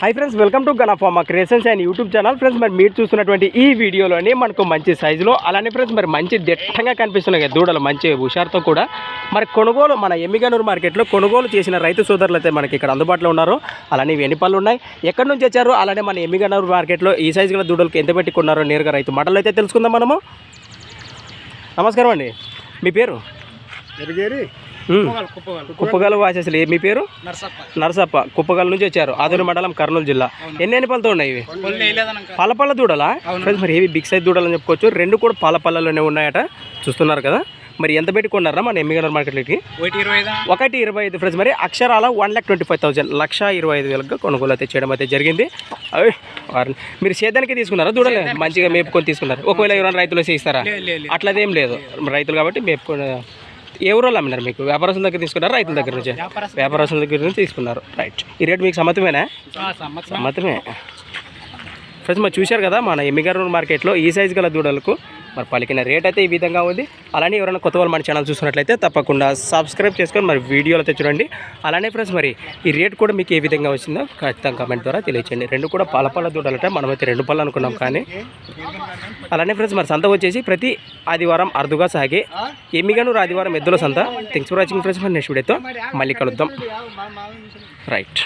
Hi friends welcome to గణఫామా creations and YouTube channel friends మరి మీరు చూస్తున్నటువంటి ఈ వీడియోలోని మనకు మంచి సైజులో అలానే ఫ్రెండ్స్ మరి మంచి దిట్టంగా కనిపిస్తున్నాయి దూడలు మంచి హుషారుతో కూడా మరి కొనుగోలు మన ఎమ్మిగనూరు మార్కెట్లో కొనుగోలు చేసిన రైతు సోదరులు అయితే మనకి ఇక్కడ అందుబాటులో ఉన్నారు. అలానే ఎన్ని పళ్ళు ఉన్నాయి? ఎక్కడి నుంచి వచ్చారు? అలానే మన ఎమ్మిగనూరు మార్కెట్లో ఈ సైజు గల దూడలకు ఎంత పెట్టుకున్నారో నేరుగా రైతు మాటలు అయితే తెలుసుకుందాం మనము. నమస్కారం అండి. మీ పేరు? కుప్పగల వాసేసలు మీ పేరు? నర్సప్ప. నరసప్ప. కుప్పగల్ నుంచి వచ్చారు. ఆదూరు మండలం కర్నూలు జిల్లా. ఎన్ని ఎన్ని పళ్ళతో ఉన్నాయి ఇవి? పళ్ళు వేయలేదనక పాల పళ్ళ దూడలా? ఫ్రెండ్స్ మరి ఏవి బిగ్ సైజ్ దూడలని చెప్పుకోవచ్చు. రెండు కూడా పాల పళ్ళలోనే ఉన్నాయట. చూస్తున్నారు కదా. మరి ఎంత పెట్టి కొన్నారా మన ఎమ్మిగనర్ మార్కెట్లోకి? ఒకటి ఇరవై ఐదా? ఫ్రెండ్స్ మరి అక్షరాల one lakh twenty five thousand. లక్ష ఇరవై ఐదు వేలకు కొనుగోలు అయితే చేయడం అయితే జరిగింది. అవి మీరు సేదానికి తీసుకున్నారా దూడలే మంచిగా మేపుకొని తీసుకున్నారు? ఒకవేళ ఎవరైనా రైతులు ఇస్తారా? లేదు లేదు. అట్లదేం లేదు. రైతులు కాబట్టి మేపుకొని ఏ ఊరోళ్ళు అమ్మినారు మీకు? వ్యాపారస్తుల దగ్గర తీసుకున్నారా రైతుల దగ్గర నుంచి? వ్యాపారస్తుల దగ్గర నుంచి తీసుకున్నారు. రైట్ ఈ రేట్ మీకు సమ్మతమేనా? సమ్మతమే. ఫ్రెండ్స్ మరి చూశారు కదా మన ఎమ్మిగారు మార్కెట్లో ఈ సైజు గల దూడలకు మరి పలికిన రేట్ అయితే ఈ విధంగా ఉంది. అలానే ఎవరైనా కొత్త వాళ్ళు మన ఛానల్ చూస్తున్నట్లయితే తప్పకుండా సబ్స్క్రైబ్ చేసుకొని మరి వీడియోలు అయితే చూడండి. అలానే ఫ్రెండ్స్ మరి ఈ రేట్ కూడా మీకు ఏ విధంగా వచ్చిందో ఖచ్చితంగా కామెంట్ ద్వారా తెలియచేయండి. రెండు కూడా పాల పాల దూడాలంటే మనమైతే రెండు పళ్ళు అనుకున్నాం కానీ. అలానే ఫ్రెండ్స్ మరి సంత వచ్చేసి ప్రతి ఆదివారం అరుదుగా సాగే ఎమ్మిగానూరు ఆదివారం ఎద్దుల సంత. థ్యాంక్స్ ఫర్ వాచింగ్ ఫ్రెండ్స్ మరి నెక్స్ట్ వీడియోతో మళ్ళీ కలుద్దాం. రైట్